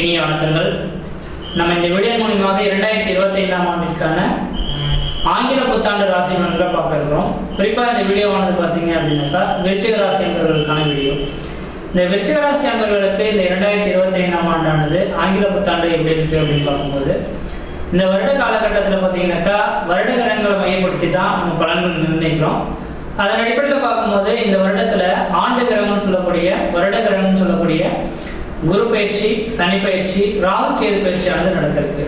இனிய வணக்கங்கள். நம்ம இந்த வீடியோ மூலியமாக இரண்டாயிரத்தி இருபத்தி ஐந்தாம் ஆண்டிற்கான ஆங்கில புத்தாண்டு ராசி பலன்களை பார்க்க இருக்கிறோம். குறிப்பாக இந்த வீடியோவானது பார்த்தீங்க அப்படின்னாக்கா விருச்சிக ராசி என்பவர்களுக்கான வீடியோ இந்த விருச்சிக ராசி அன்பர்களுக்கு இந்த இரண்டாயிரத்தி இருபத்தி ஐந்தாம் ஆண்டானது ஆங்கில புத்தாண்டு எப்படி இருக்கு அப்படின்னு பார்க்கும்போது இந்த வருட காலகட்டத்தில் பார்த்தீங்கன்னாக்கா வருட கிரகங்களை மையப்படுத்தி தான் நம்ம பலன்கள் நிர்ணயிக்கிறோம். அதன் அடிப்படையில் பார்க்கும்போது இந்த வருடத்துல ஆண்டு கிரகம்னு சொல்லக்கூடிய வருட கிரகம்னு சொல்லக்கூடிய குரு பயிற்சி சனி பயிற்சி ராகு கேது பயிற்சியானது நடக்கிறது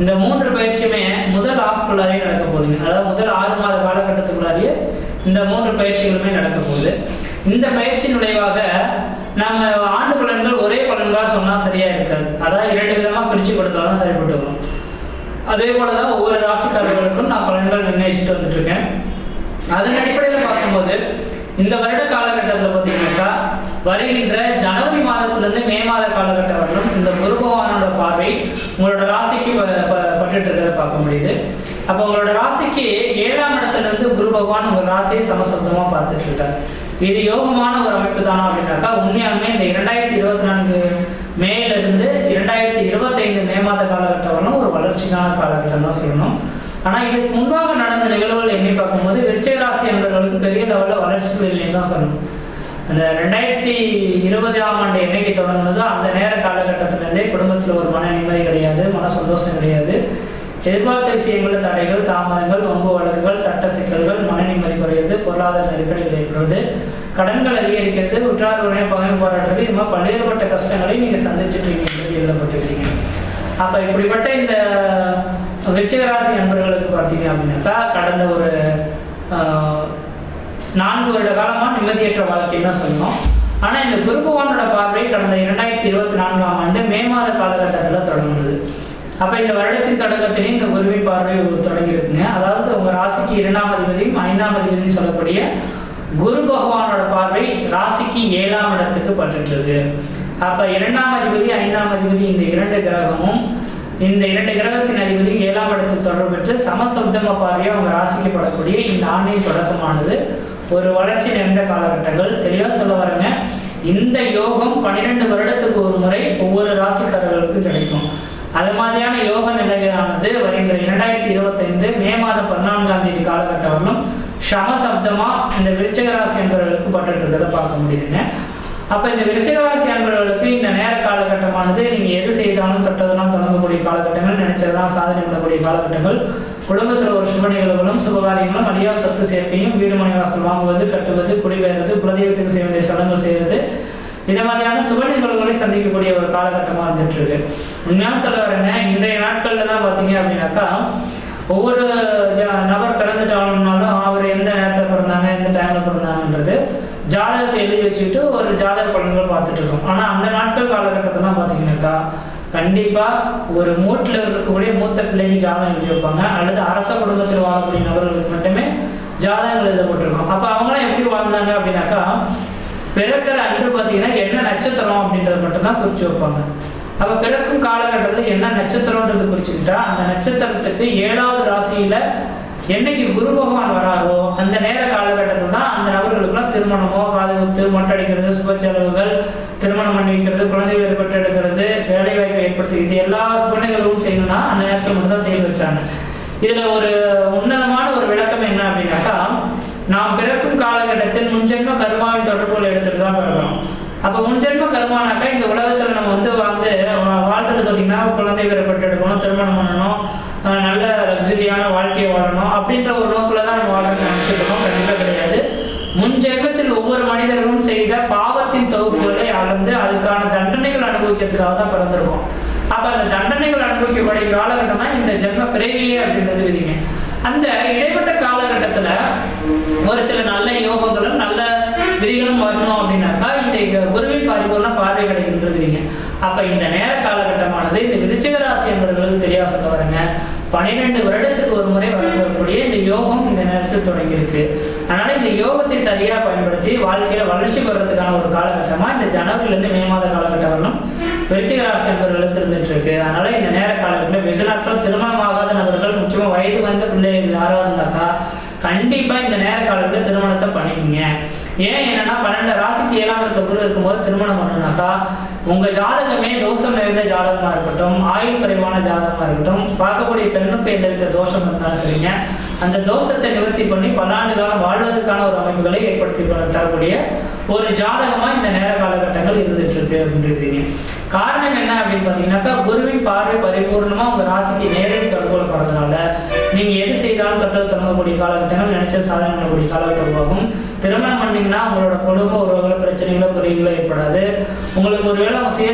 இந்த மூன்று பயிற்சியுமே முதல் ஆஃப்குள்ளாரே நடக்க போகுதுங்க. அதாவது முதல் ஆறு மாத காலகட்டத்துக்குள்ளாரியே இந்த மூன்று பயிற்சிகளுமே நடக்க போகுது. இந்த பயிற்சி நுழைவாக நம்ம ஆண்டு பலன்கள் ஒரே பலன்களாக சொன்னால் சரியா இருக்காது. அதாவது இரண்டு விதமாக பிரிச்சு கொடுத்தாதான் சரிப்பட்டு வரும். அதே போலதான் ஒவ்வொரு ராசிக்காரர்களுக்கும் நான் பலன்கள் நிர்ணயிச்சுட்டு வந்துட்டு இருக்கேன். அதன் அடிப்படையில் பார்க்கும்போது இந்த வருட காலகட்டத்தில் பார்த்தீங்கன்னா வருகின்ற ஜனவரி மாதத்திலிருந்து மே மாத காலகட்டம் வரலும் இந்த குரு பகவானோட பார்வை உங்களோட ராசிக்கு பட்டுட்டு இருக்கிறத பார்க்க முடியுது. அப்போ உங்களோட ராசிக்கு ஏழாம் இடத்துல இருந்து குரு பகவான் உங்க ராசியை சமசப்தமா பார்த்துட்டு இருக்காரு இது யோகமான ஒரு அமைப்பு தானா அப்படின்னாக்கா உண்மையாலுமே இந்த இரண்டாயிரத்தி இருபத்தி நான்கு மேல இருந்து இரண்டாயிரத்தி இருபத்தைந்து மே மாத காலகட்டம் வரலும் ஒரு வளர்ச்சிக்கான காலகட்டம் தான் சொல்லணும். ஆனா இதுக்கு முன்பாக நடந்த நிகழ்வுகள் எண்ணி பார்க்கும்போது விருச்சிக ராசி என்பவர்களுக்கு பெரிய லெவலில் வளர்ச்சிகள் இல்லைன்னு தான் சொல்லணும். அந்த ரெண்டாயிரத்தி இருபதாம் ஆண்டு என்னைக்கு தொடங்குனதோ அந்த நேர காலகட்டத்திலிருந்தே குடும்பத்தில் ஒரு மன நிம்மதி கிடையாது மன சந்தோஷம் கிடையாது. எதிர்பார்த்த விஷயங்கள் தடைகள் தாமதங்கள் வம்பு வழக்குகள் சட்ட சிக்கல்கள் மன நிம்மதி குறையிறது பொருளாதார நெருக்கடிகள் ஏற்படுவது கடன்கள் அதிகரிக்கிறது உற்றார் உடனே பகிர்ந்து போராடுறது இது மாதிரி பல்வேறுபட்ட கஷ்டங்களை நீங்கள் சந்திச்சுட்டு எழுதப்பட்டிருக்கீங்க அப்போ இப்படிப்பட்ட இந்த விருச்சிகராசி நண்பர்களுக்கு பார்த்தீங்க அப்படின்னாக்கா கடந்த ஒரு நான்கு வருட காலமாக நிம்மதியற்ற வாழ்க்கைன்னு தான் சொன்னோம் ஆனால் இந்த குருபகவானோட பார்வை கடந்த இரண்டாயிரத்தி இருபத்தி நான்காம் ஆண்டு மே மாத காலகட்டத்தில் தொடங்குனது அப்போ இந்த வருடத்தின் தொடக்கத்திலே இந்த குருவின் பார்வை தொடங்கி இருக்குங்க அதாவது உங்க ராசிக்கு இரண்டாம் அதிபதியும் ஐந்தாம் அதிபதியும் சொல்லக்கூடிய குரு பகவானோட பார்வை ராசிக்கு ஏழாம் இடத்துக்கு பட்டுட்டு அப்ப இரண்டாம் அதிபதி ஐந்தாம் அதிபதி இந்த இரண்டு கிரகமும் இந்த இரண்டு கிரகத்தின் அதிபதி ஏழாம் இடத்தில் தொடர்பு பெற்று சமசப்தம பார்வையாக உங்க ராசிக்கு படக்கூடிய இந்த ஆண்டின் தொடக்கமானது. ஒரு வளர்ச்சி நிறைந்த காலகட்டங்கள். தெளிவா சொல்ல வரேங்க. இந்த யோகம் பன்னிரெண்டு வருடத்துக்கு ஒரு முறை ஒவ்வொரு ராசிக்காரர்களுக்கும் கிடைக்கும். அது மாதிரியான யோக நிலையானது வருகின்ற இரண்டாயிரத்தி இருபத்தைந்து மே மாதம் பதினான்காம் தேதி சம சமசப்தமா இந்த விருச்சக ராசி என்பவர்களுக்கு பட்டு இருக்கிறத பார்க்க முடியுதுங்க. அப்ப இந்த விருச்சக ராசி அன்பர்களுக்கு காலகட்டமானது நீங்க எது செய்தாலும் தொட்டதெல்லாம் தொடங்கக்கூடிய காலகட்டங்கள் நினைச்சதெல்லாம் சாதனை பண்ணக்கூடிய காலகட்டங்கள். குடும்பத்தில் ஒரு சுப நிகழ்வுகளும் சுபகாரியங்களும் அடியா சொத்து சேர்க்கையும் வீடு மனை வாசல் வாங்குவது கட்டுவது குடிபெயர்வது குலதெய்வத்துக்கு செய்ய வேண்டிய சடங்கு செய்வது இந்த மாதிரியான சுப நிகழ்வுகளை சந்திக்கக்கூடிய ஒரு காலகட்டமா இருந்துட்டு இருக்கு உண்மையான சொல்ல வரேங்க இன்றைய நாட்கள்ல தான் பாத்தீங்க அப்படின்னாக்கா ஒவ்வொரு ஜ- நபர் பிறந்துட்டாலும்னாலும் அவர் எந்த நேரத்தில் பிறந்தாங்க எந்த டைம்ல பிறந்தாங்கன்றது ஜாதகத்தை எழுதி வச்சுக்கிட்டு ஒரு ஜாதக பலன்கள் பார்த்துட்டு இருக்கோம். ஆனா அந்த நாட்கள் காலகட்டத்திலாம் பாத்தீங்கன்னாக்கா கண்டிப்பா ஒரு மூட்டில் இருக்கக்கூடிய மூத்த பிள்ளைங்க ஜாதகம் எழுதி வைப்பாங்க. அல்லது அரச குடும்பத்தில் வாழக்கூடிய நபர்களுக்கு மட்டுமே ஜாதகங்கள் எழுதப்பட்டிருக்கும். அப்ப அவங்களாம் எப்படி வாழ்ந்தாங்க அப்படின்னாக்கா பிறக்கிற அன்று பார்த்தீங்கன்னா என்ன நட்சத்திரம் அப்படின்றத மட்டும் தான் குறிச்சு வைப்பாங்க. அப்ப பிறக்கும் காலகட்டத்தில் என்ன நட்சத்திரம்ன்றது குறிச்சுக்கிட்டா அந்த நட்சத்திரத்துக்கு ஏழாவது ராசியில என்னைக்கு குரு பகவான் வராரோ அந்த நேர காலகட்டத்தில் தான் அந்த நபர்களுக்குலாம் திருமணமோ காது குத்து மொட்டடிக்கிறது சுப செலவுகள் திருமணம் பண்ணி வைக்கிறது குழந்தைகள் பேர் பெற்றெடுக்கிறது வேலை வாய்ப்பை ஏற்படுத்தி இது எல்லா சுபநிகழ்வும் செய்யணும்னா அந்த நேரத்தில் மட்டும் தான் செய்து வச்சாங்க. இதுல ஒரு உன்னதமான ஒரு விளக்கம் என்ன அப்படின்னாக்கா நாம் பிறக்கும் காலகட்டத்தில் முன்ஜென்ம கருமாவின் தொடர்புகள் எடுத்துட்டு தான் பிறக்கிறோம் அப்ப முன்ஜென்ம கர்மானாக்கா இந்த உலகத்துல நம்ம வந்து வாழ்ந்து வாழ்றது பாத்தீங்கன்னா குழந்தை பேரை பெற்றெடுக்கணும் திருமணம் பண்ணணும் நல்ல லக்ஸரியான வாழ்க்கையை வாழணும் அப்படின்ற ஒரு நோக்கில் தான் நம்ம வாழ்க்கை நினைச்சிட்டு இருக்கோம் கண்டிப்பா கிடையாது. முன்ஜென்மத்தில் ஒவ்வொரு மனிதர்களும் செய்த பாவத்தின் தொகுப்புகளை அளந்து அதுக்கான தண்டனைகள் அனுபவிக்கிறதுக்காக தான் பிறந்திருக்கோம். அப்ப அந்த தண்டனைகள் அனுபவிக்கக்கூடிய காலகட்டம் தான் இந்த ஜென்ம பிறவியே அப்படின்றது விதிங்க. அந்த இடைப்பட்ட காலகட்டத்துல ஒரு சில நல்ல யோகங்களும் நல்ல விதிகளும் வரணும் அப்படின்னாக்கா இந்த குருவின் பரிபூர்ண பார்வை கிடைக்கின்றதுங்க அப்ப இந்த நேர காலகட்டமானது இந்த விருச்சிக ராசி என்பவர்களுக்கு தெரியா சொல்ல வரேங்க. பன்னிரெண்டு வருடத்துக்கு ஒரு முறை வழங்கக்கூடிய இந்த யோகம் இந்த நேரத்தில் தொடங்கி இருக்கு அதனால இந்த யோகத்தை சரியா பயன்படுத்தி வாழ்க்கையில வளர்ச்சி பெறதுக்கான ஒரு காலகட்டமா இந்த ஜனவரில இருந்து மே மாத காலகட்டம் வரணும் விருச்சிக ராசி என்பவர்களுக்கு இருந்துட்டு இருக்கு அதனால இந்த நேர காலகட்டத்தில் வெகு நாட்கள் திருமணம் ஆகாத நபர்கள் முக்கியமா வயது வந்த பிள்ளைகள் யாராவது இருந்தாக்கா கண்டிப்பா இந்த நேர காலத்துல திருமணத்தை பண்ணிக்கங்க. ஏன் என்னன்னா பன்னெண்டு ராசிக்கு ஏழாம் இடத்துல குரு இருக்கும்போது திருமணம் பண்ணணும்னாக்கா உங்க ஜாதகமே தோஷம் நிறைந்த ஜாதகமா இருக்கட்டும் ஆயுள் குறைவான ஜாதகமா இருக்கட்டும் பார்க்கக்கூடிய பெண்ணுக்கு எந்தவித தோஷம் இருந்தாலும் சரிங்க. அந்த தோஷத்தை நிவர்த்தி பண்ணி பல்லாண்டு காலம் வாழ்வதற்கான ஒரு அமைப்புகளை ஏற்படுத்தி தரக்கூடிய ஒரு ஜாதகமா இந்த நேர காலகட்டங்கள் இருந்துட்டு இருக்கு அப்படின்றீங்க காரணம் என்ன அப்படின்னு பார்த்தீங்கன்னாக்கா குருவின் பார்வை பரிபூர்ணமா உங்க ராசிக்கு நேரடி தொடர்பு படுறதுனால நீங்க எது செய்தாலும் தொடர்பு தொடங்கக்கூடிய காலகட்டங்கள் நினைச்ச சாதனை பண்ணக்கூடிய காலகட்டம் உருவாகும் திருமணம் பண்ணீங்கன்னா உங்களோட குடும்ப உறவுகள் பிரச்சனைகளோ குறைகளோ ஏற்படாது. உங்களுக்கு ஒருவேளை அவங்க சுய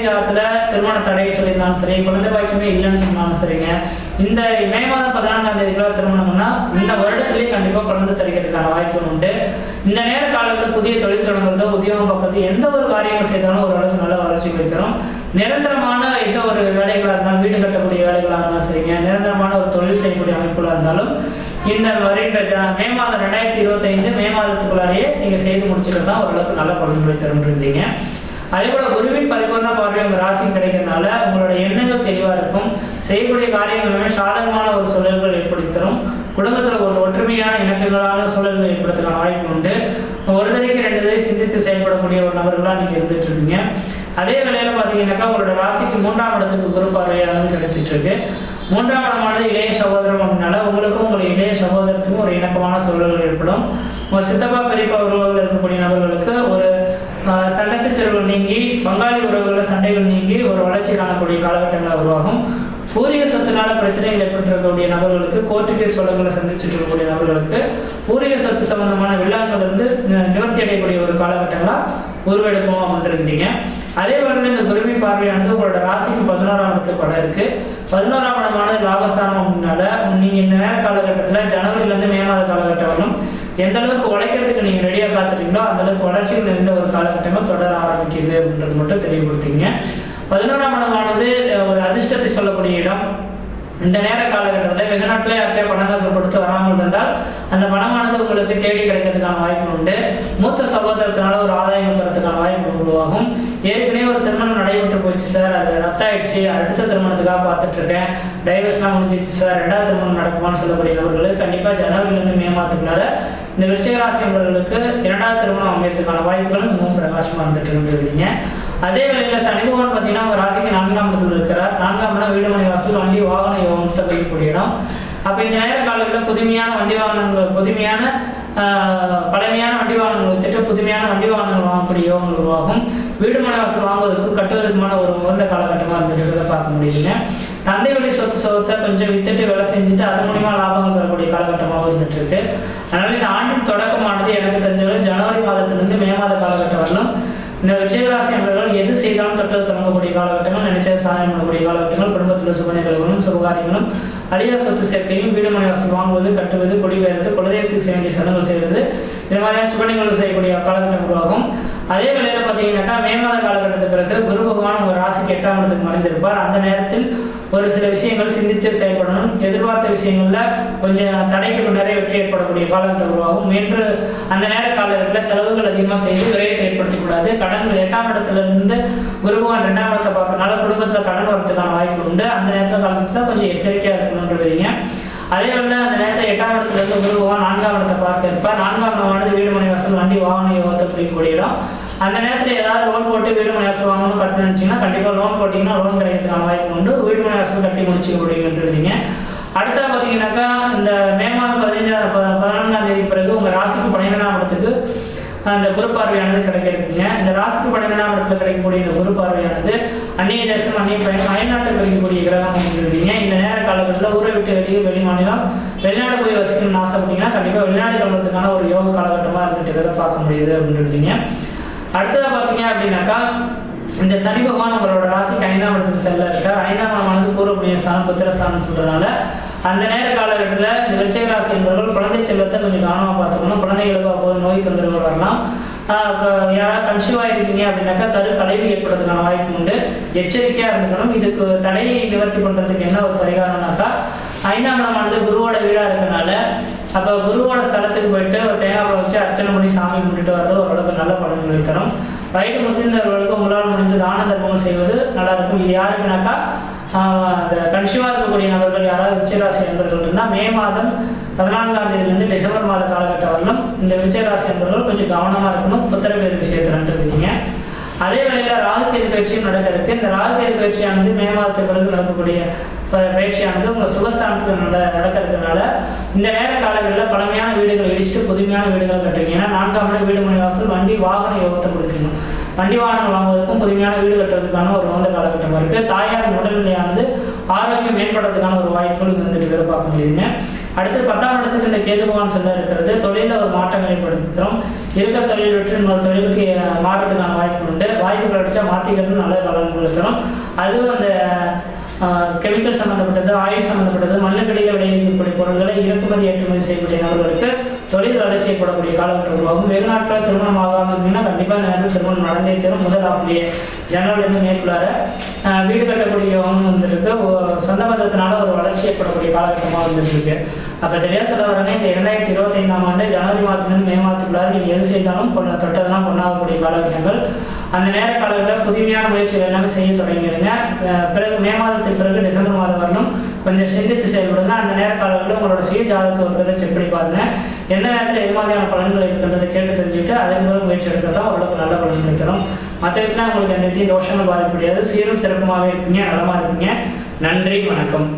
திருமண தடையை சொல்லியிருந்தாலும் சரி குழந்தை வாய்க்குமே இல்லைன்னு சொன்னாலும் சரிங்க. இந்த மே மாதம் பதினான்காம் தேதிக்குள்ள திருமணம்னா இந்த வருடத்திலேயே கண்டிப்பா குழந்தை தரிக்கிறதுக்கான வாய்ப்புகள் உண்டு. இந்த நேர காலத்தில் புதிய தொழில் தொடங்குறதோ உத்தியோகம் பார்க்கறது எந்த ஒரு காரியங்கள் செய்தாலும் ஓரளவுக்கு நல்ல வளர்ச்சி தரும் நிரந்தரமான எந்த ஒரு வேலைகளாக இருந்தாலும் வீடு கட்டக்கூடிய வேலைகளாக இருந்தாலும் சரிங்க. நிரந்தரமான ஒரு தொழில் செய்யக்கூடிய அமைப்புகளாக இருந்தாலும் இந்த வருகின்ற மே மாதம் ரெண்டாயிரத்தி இருபத்தைந்து மே மாதத்துக்குள்ளாரையே நீங்கள் செய்து முடிச்சுட்டு தான் ஓரளவுக்கு நல்ல பலன்களை தருன்றீங்க அதே போல குருவின் பரிபூர்ண பார்வை உங்க ராசி கிடைக்கிறதுனால உங்களோட எண்ணங்கள் தெளிவா இருக்கும். செய்யக்கூடிய காரியங்களுமே சாதகமான ஒரு சூழல்கள் ஏற்படுத்தி தரும். குடும்பத்துல ஒரு ஒற்றுமையான இணக்கங்களான சூழல்கள் ஏற்படுத்துகிற வாய்ப்பு உண்டு. ஒரு தடவைக்கு ரெண்டு தடவை சிந்தித்து செயல்படக்கூடிய ஒரு நபர்களாக நீங்கள் இருந்துட்டு இருக்கீங்க அதே வேளையில் பார்த்தீங்கன்னாக்கா உங்களோட ராசிக்கு மூன்றாம் இடத்துக்கு குரு பார்வையானது கிடைச்சிட்டு இருக்கு மூன்றாம் இடமானது இளைய சகோதரம் அப்படின்னால உங்களுக்கும் உங்களுடைய இளைய சகோதரத்துக்கும் ஒரு இணக்கமான சூழல்கள் ஏற்படும். உங்கள் சித்தப்பா பெரியப்பா உறவுகள் இருக்கக்கூடிய நபர்களுக்கு ஒரு சண்டை சச்சரவுகள் நீங்கி பங்காளி உறவுகளில் சண்டைகள் நீங்கி ஒரு வளர்ச்சி காணக்கூடிய காலகட்டங்கள் உருவாகும். பூரிய சொத்துனால பிரச்சனைகள் ஏற்பட்டிருக்கக்கூடிய நபர்களுக்கு கோர்ட்டு கேஸ் வழக்குகளை சந்திச்சுட்டு இருக்கக்கூடிய நபர்களுக்கு பூர்வீக சொத்து சம்பந்தமான விழாக்கள் வந்து நி- நிவர்த்தி அடையக்கூடிய ஒரு காலகட்டங்களா உருவெடுக்கும் அப்படின்னு இருந்தீங்க அதே வகையில் இந்த குருவி பார்வையானது உங்களோட ராசிக்கு பதினோராம் இடத்து படம் இருக்கு. பதினோராம் இடமானது லாபஸ்தானம் அப்படின்னால நீங்க இந்த நேர காலகட்டத்தில் ஜனவரில மே மாத காலகட்டம் வரலும் எந்த அளவுக்கு உழைக்கிறதுக்கு நீங்க ரெடியா காத்துறீங்களோ அந்த அளவுக்கு வளர்ச்சியில் இருந்த ஒரு காலகட்டங்கள் தொடர ஆரம்பிக்குது அப்படின்றது மட்டும் தெளிவுபடுத்திங்க பதினோராம் இடமானது ஒரு அதிர்ஷ்டத்தை சொல்லக்கூடிய இடம். இந்த நேர காலகட்டத்தில் வெகு அப்படியே யார்கிட்டயே பணம் காசு கொடுத்து வராமல் இருந்தால் அந்த பணமானது உங்களுக்கு தேடி கிடைக்கிறதுக்கான வாய்ப்பு உண்டு. மூத்த சகோதரத்தினால ஒரு ஆதாயம் பெறதுக்கான வாய்ப்பு உருவாகும். ஏற்கனவே ஒரு திருமணம் நடைபெற்று போச்சு சார். அது ரத்தாயிடுச்சு. அடுத்த திருமணத்துக்காக பார்த்துட்டு இருக்கேன் டைவர்ஸ்லாம் முடிஞ்சிச்சு சார். ரெண்டாவது திருமணம் நடக்குமான்னு சொல்லக்கூடிய நபர்களுக்கு கண்டிப்பாக ஜனவரிலிருந்து மே மாதத்துக்குள்ளார இந்த விருச்சிகராசி நபர்களுக்கு இரண்டாவது திருமணம் அமையறதுக்கான வாய்ப்புகள் மிகவும் பிரகாசமாக இருந்துட்டு இருந்துருக்கீங்க. அதே வேளையில் சனி பகவான் பார்த்தீங்கன்னா உங்க ராசிக்கு நான்காம் இடத்துல இருக்கிறார். நான்காம் இடம் வீடு மனை வாசல் வண்டி வாகன யோகத்தை தகுதிக்கூடிய இடம். அப்போ இந்த நேர காலங்களில் புதுமையான வண்டி வாகனங்கள் புதுமையான பழமையான வண்டி வாகனங்கள் வித்துட்டு புதுமையான வண்டி வாகனங்கள் வாங்கக்கூடிய யோகங்கள் உருவாகும். வீடு மனை வாசல் வாங்குவதற்கு கட்டுவதற்குமான ஒரு உகந்த காலகட்டமாக இருந்துட்டு பார்க்க முடியுதுங்க. தந்தை வழி சொத்து சொத்தை கொஞ்சம் வித்துட்டு வேலை செஞ்சுட்டு அது மூலியமா லாபங்கள் பெறக்கூடிய காலகட்டமாக இருந்துட்டு இருக்கு அதனால இந்த ஆண்டின் தொடக்கமானது எனக்கு தெரிஞ்சவரை ஜனவரி மாதத்திலிருந்து மே மாத காலகட்டம் வரலாம் இந்த விஜயராசி என்பவர்கள் எது செய்தாலும் தொட்டது தொடங்கக்கூடிய காலகட்டங்கள் நினைச்ச சாதனை பண்ணக்கூடிய காலகட்டங்கள் குடும்பத்தில் சுப நிகழ்வுகளும் சுபகாரியங்களும் அழியா சொத்து சேர்க்கையும் வீடு மனைவாசி வாங்குவது கட்டுவது குடிபெயர்ந்து குலதெய்வத்துக்கு செய்ய வேண்டிய சடங்குகள் செய்வது இந்த மாதிரியான சுப நிகழ்வு செய்யக்கூடிய காலகட்டம் உருவாகும். அதே வேளையில் பார்த்தீங்கன்னாக்கா மேம்பால மாத காலகட்டத்துக்கு பிறகு குரு பகவான் ஒரு ராசிக்கு எட்டாம் இடத்துக்கு மறைந்திருப்பார். அந்த நேரத்தில் ஒரு சில விஷயங்கள் சிந்தித்து செயல்படணும். எதிர்பார்த்த விஷயங்களில் கொஞ்சம் தடைக்கு நிறைய வெற்றி ஏற்படக்கூடிய காலகட்டம் உருவாகும். என்று அந்த நேர காலகட்டத்தில் செலவுகள் அதிகமாக செய்து விரயத்தை ஏற்படுத்தக்கூடாது. கடன்கள் எட்டாம் இடத்துல இருந்து குருபகவான் ரெண்டாம் இடத்தை பார்க்கறனால குடும்பத்தில் கடன் வரத்துக்கான வாய்ப்பு உண்டு. அந்த நேரத்தில் காலகட்டத்தில் கொஞ்சம் எச்சரிக்கையாக இருக்கணுன்றீங்க அதே போல அந்த நேரத்தில் எட்டாம் இடத்துல இருந்து குரு பகவான் நான்காம் இடத்தை பார்க்க இருப்பார். நான்காம் இடமானது வீடு மனை வசதி வண்டி வாகன யோகத்தை குறிக்கக்கூடிய இடம். அந்த நேரத்தில் ஏதாவது லோன் போட்டு வீடு மனை வாங்கணும் கட்டணும் நினச்சிங்கன்னா கண்டிப்பாக லோன் போட்டிங்கன்னா லோன் கிடைக்கிறதுக்கான வாய்ப்பு உண்டு வீடு மனை வாசல் கட்டி முடிச்சு முடியுன்றீங்க அடுத்தது பார்த்தீங்கன்னாக்கா இந்த மே மாதம் பதினஞ்சாம் ப- தேதி பிறகு உங்கள் ராசிக்கு பன்னிரெண்டாம் இடத்துக்கு அந்த குரு பார்வையானது கிடைக்க இந்த ராசிக்கு பன்னிரெண்டாம் இடத்துல கிடைக்கக்கூடிய இந்த குரு பார்வையானது அந்நிய தேசம் அந்நிய பயணம் அயல்நாட்டில் கிடைக்கக்கூடிய கிரகம் அப்படிங்கிறீங்க இந்த நேர காலகட்டத்தில் ஊரை விட்டு வெளியே வெளி மாநிலம் வெளிநாடு போய் வசிக்கணும்னு ஆசைப்பட்டீங்கன்னா கண்டிப்பாக வெளிநாடு கிளம்புறதுக்கான ஒரு யோக காலகட்டமாக இருந்துட்டு இருக்கிறத பார்க்க முடியுது அப்படின்றீங்க அடுத்ததா பார்த்தீங்க அப்படின்னாக்கா இந்த சனி பகவான் உங்களோட ராசிக்கு ஐந்தாம் இடத்துக்கு செல்ல இருக்கார் ஐந்தாம் இடமானது ஸ்தானம் புத்திர ஸ்தானம் சொல்றதுனால அந்த நேர காலகட்டத்தில் இந்த விருச்சக ராசி என்பவர்கள் குழந்தை செல்வத்தை கொஞ்சம் கவனமாக பார்த்துக்கணும். குழந்தைகளுக்கு அப்போது நோய் தொந்தரவுகள் வரலாம். யாராவது கன்சியூவாக இருக்கீங்க அப்படின்னாக்கா கரு கலைவு ஏற்படுறதுக்கான வாய்ப்பு உண்டு. எச்சரிக்கையாக இருந்துக்கணும். இதுக்கு தடையை நிவர்த்தி பண்ணுறதுக்கு என்ன ஒரு பரிகாரம்னாக்கா ஐந்தாம் இடமானது குருவோட வீடாக இருக்கனால அப்போ குருவோட ஸ்தலத்துக்கு போயிட்டு அர்ச்சனை பண்ணி சாமி கும்பிட்டுட்டு வரது ஓரளவுக்கு நல்ல பலன்களை தரும். வயது முதிர்ந்தவர்களுக்கு உங்களால் முடிஞ்ச தான தர்மங்கள் செய்வது நல்லா இருக்கும். இது யாருக்குனாக்கா அந்த கன்சியூமாக இருக்கக்கூடிய நபர்கள் யாராவது விருச்சிகராசி என்பவர்கள் இருந்தால் மே மாதம் பதினான்காம் தேதியிலிருந்து டிசம்பர் மாத காலகட்டம் வரலும் இந்த விருச்சிகராசி என்பவர்கள் கொஞ்சம் கவனமாக இருக்கணும். புத்திரவேறு விஷயத்தில் இருக்கீங்க அதே வேளையில் ராகுகேது பயிற்சியும் நடக்க இருக்கு இந்த ராகுகேது பயிற்சியானது மே மாதத்துக்கு பிறகு நடக்கக்கூடிய பயிற்சியானது உங்கள் சுகஸ்தானத்துக்கு நட நடக்க இந்த நேர காலங்களில் பழமையான வீடுகளை இடிச்சுட்டு புதுமையான வீடுகள் கட்டுறீங்க. ஏன்னா நான்காம் இடம் வீடு மனை வாசல் வண்டி வாகன யோகத்தை கொடுக்குறீங்க வண்டி வாகனங்கள் வாங்குவதற்கும் புதுமையான வீடு கட்டுறதுக்கான ஒரு வந்த காலகட்டம் இருக்கு. தாயார் உடல்நிலையானது ஆரோக்கியம் மேம்படுறதுக்கான ஒரு வாய்ப்புகள் இங்க வந்துட்டு இருக்கிறத பார்க்க முடியுங்க அடுத்து பத்தாம் இடத்துக்கு இந்த கேது பகவான் செல்ல இருக்கிறது. தொழிலில் ஒரு மாற்றம் ஏற்படுத்துகிறோம். இருக்க தொழில் விட்டு இன்னொரு தொழிலுக்கு மாறுறதுக்கான வாய்ப்பு உண்டு. வாய்ப்பு கிடைச்சா மாற்றிக்கிறது நல்ல பலன் கொடுத்துரும் அதுவும் அந்த கெமிக்கல் சம்மந்தப்பட்டது ஆயில் சம்மந்தப்பட்டது மண்ணுக்கடியில் விளைவிக்கக்கூடிய பொருட்களை இறக்குமதி ஏற்றுமதி செய்யக்கூடிய நபர்களுக்கு தொழில் வளர்ச்சி ஏற்படக்கூடிய காலகட்டம் உருவாகும். வெகு நாட்கள் திருமணம் ஆகாமல் இருந்தீங்கன்னா கண்டிப்பாக இந்த நேரத்தில் திருமணம் நடந்தே தரும். முதல் ஆப்பிலேயே ஜனவரிலேருந்து மேற்குள்ளார வீடு கட்டக்கூடிய யோகம் வந்துருக்கு சொந்த பந்தத்தினால ஒரு வளர்ச்சி ஏற்படக்கூடிய காலகட்டமாக வந்துட்டு இருக்கு. அப்போ தெரியா சொல்ல வரேன்னா இந்த இரண்டாயிரத்தி இருபத்தைந்தாம் ஆண்டு ஜனவரி மாதத்திலிருந்து மே மாதத்துக்குள்ளார் நீங்கள் எது செய்தாலும் பொண்ணு தொட்டதெல்லாம் பொண்ணாகக்கூடிய காலகட்டங்கள். அந்த நேர காலங்களில் புதுமையான முயற்சிகள் எல்லாமே செய்ய தொடங்கிடுங்க. பிறகு மே மாதத்துக்கு பிறகு டிசம்பர் மாதம் வரணும் கொஞ்சம் சிந்தித்து செயல்படுங்க. அந்த நேர காலங்களில் உங்களோட சுய ஜாதகத்தை ஒரு தடவை செக் பண்ணி பாருங்க. எந்த நேரத்தில் எது மாதிரியான பலன்கள் இருக்கின்றதை கேட்டு தெரிஞ்சுட்டு அதன் மூலம் முயற்சி எடுக்கிறதா ஓரளவுக்கு நல்ல பலன் தரும். மற்ற விதத்தில் உங்களுக்கு எந்த இடத்தையும் தோஷங்கள் பாதிக்க முடியாது சீரும் சிறப்புமாகவே இருப்பீங்க நலமாக இருப்பீங்க. நன்றி வணக்கம்.